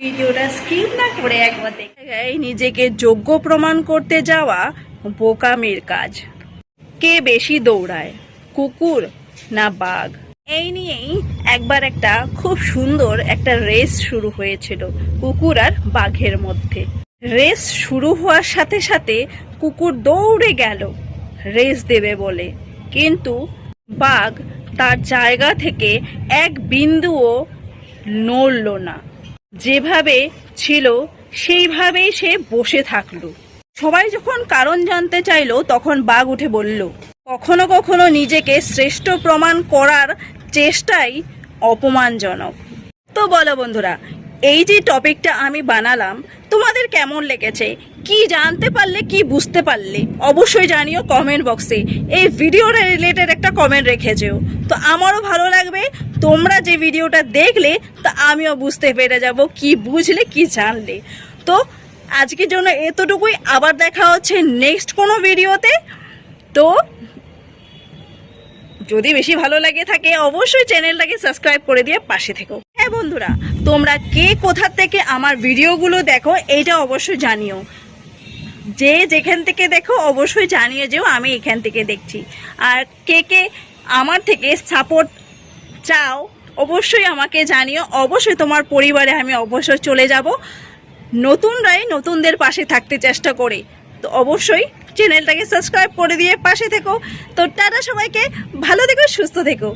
ভিডিওটা স্কিপ না করে একবার দেখে নিজেকে যোগ্য প্রমাণ করতে যাওয়া বোকামির কাজ। কে বেশি দৌড়ায়, কুকুর না বাঘ? এই নিয়েই একবার একটা খুব সুন্দর একটা রেস শুরু হয়েছিল কুকুর আর বাঘের মধ্যে। রেস শুরু হওয়ার সাথে সাথে কুকুর দৌড়ে গেল, রেস দেবে বলে। কিন্তু বাঘ তার জায়গা থেকে এক বিন্দুও নড়ল না। যেভাবে ছিল, সেইভাবেই সে বসে থাকল। সবাই যখন কারণ জানতে চাইল, তখন বাঘ উঠে বলল, কখনো কখনো নিজেকে শ্রেষ্ঠ প্রমাণ করার চেষ্টাই অপমানজনক। তো বলো বন্ধুরা এই যে টপিকটা আমি বানালাম, তোমাদের কেমন লেগেছে? কি জানতে পারলে, কি বুঝতে পারলে? অবশ্যই জানিও কমেন্ট বক্সে এই ভিডিওটা রিলেটেড একটা কমেন্ট রেখে যেও তো আমারও ভালো লাগবে। তোমরা যে ভিডিওটা দেখলে, তা আমিও বুঝতে পেরে যাব কি বুঝলে, কি জানলে। তো আজকের জন্য এতটুকুই। আবার দেখা হচ্ছে নেক্সট কোনো ভিডিওতে তো যদি বেশি ভালো লাগে থাকে, অবশ্যই চ্যানেলটাকে সাবস্ক্রাইব করে দিয়ে পাশে থেকো। হ্যাঁ বন্ধুরা, তোমরা কে কোথা থেকে আমার ভিডিওগুলো দেখো, এইটা অবশ্যই জানিও। যে যেখান থেকে দেখো, অবশ্যই জানিয়ে যেও, আমি এখান থেকে দেখছি। আর কে কে আমার থেকে সাপোর্ট চাও, অবশ্যই আমাকে জানিও। অবশ্যই তোমার পরিবারে আমি অবশ্যই চলে যাব। নতুনরাই নতুনদের পাশে থাকতে চেষ্টা করে। তো অবশ্যই চ্যানেলটাকে সাবস্ক্রাইব করে দিয়ে পাশে থেকো। তো টাটা সবাইকে ভালো থেকো সুস্থ থেকো।